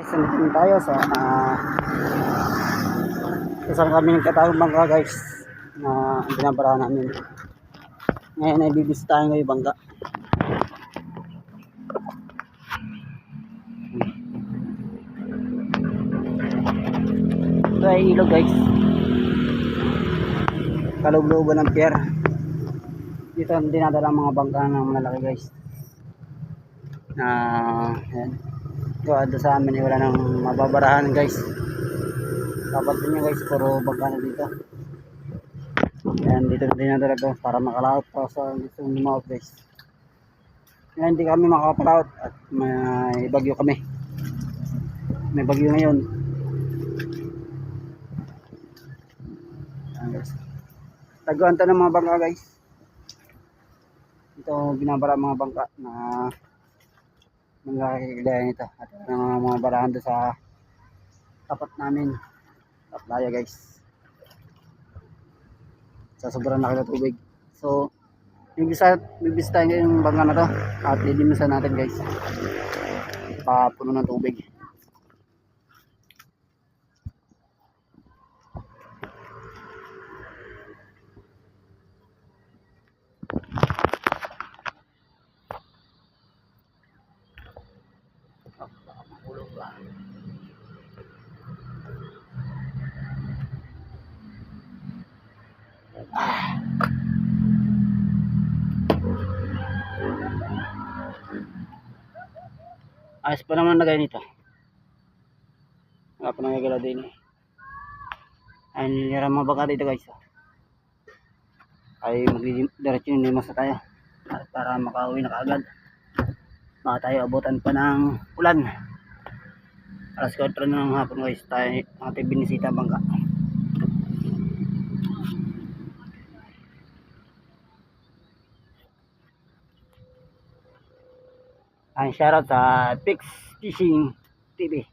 Guys, nandito na tayo sa uh, isang kami nagkatawag bangka guys na binabarahan namin. Ngayon ay bibisitahin ko yung bangka. Ito ay ilog guys. Kalugluban ng pier. Dito ang dinadala mga bangka ng malalaki guys. Na, yan. Ito, sa amin eh, wala nang mababarahan guys. Dapat din nyo guys, puro bangka na dito. Yan, dito na dinadala to para makalaot pa sa gusto mong lumaot guys. Yan, hindi kami makapalaot at may bagyo kami. May bagyo ngayon. Yan guys. Taguan to ng mga bangka guys. Ito binabara mga bangka na nangyayari nito at ang mga barahan doon sa tapat namin. Sa playa guys. Sa sobrang laki ng tubig. So bibisa bibisitahin ko yung bangka na to at lilimisan natin guys. Papuno ng tubig ayos pa naman lagay nito. Wala pa nagagalaw din eh. Ay nilira mga bangka dito guys oh. ay magdidiretso yung limos na tayo. Para makauwi na kaagad baka tayo abutan pa ng ulan alas 4 na ng hapon guys. Tayo ating binisita ang bangka ang shoutout sa Pix Fishing TV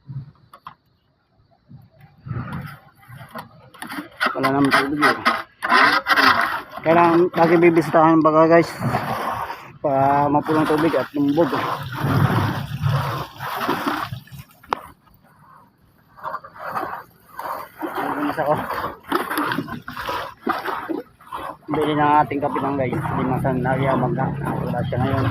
wala naman tubig eh. Kailangan lagi bibisitahan baga guys para mapulong tubig at lumbog bili ng ating kapitan guys. Limasan na yamag na wala siya ngayon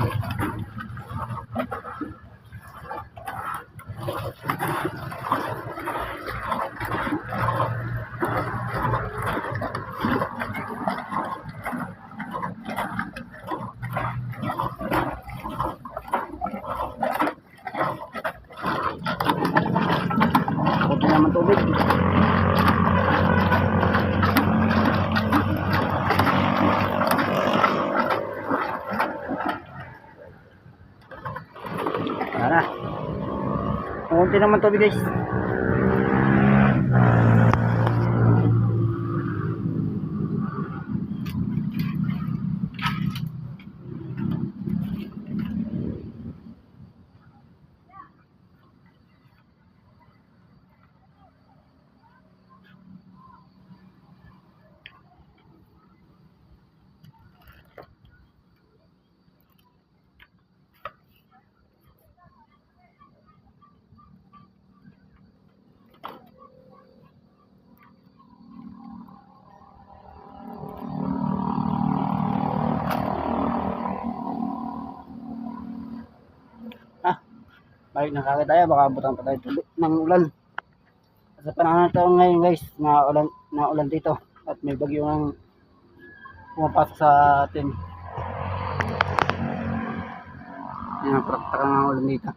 大手玉飛びです。Balik na kagad tayo. Baka butang pa tayo ng ulan. Sa panahon na ito ngayon guys, na ulan, na ulan dito. At may bagyo ng pumapasok sa atin. Yan, praktaka ng ulan dito.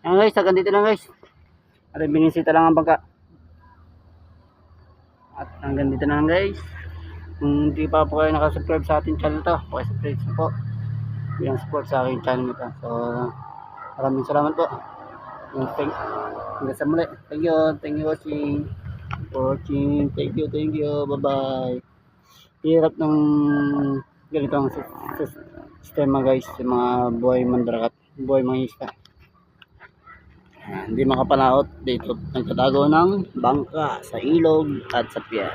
Yan guys, hanggang dito lang guys. At binisita lang ang bangka. At hanggang dito lang guys. Kung hindi pa po kayo nakasubscribe sa ating channel to, pakisubscribe na po yung support sa aking channel nito. So, maraming salamat po. Thank, hanggang sa muli. Thank you. Thank you watching. Watching. Thank you. Thank you. Bye-bye. Hirap ng ganitong sis- sis- sistema guys. Yung mga buhay mandrakat. Buhay mangisda. Ah, Hindi makapalaot dito nagtatago ng bangka sa ilog at sa pier.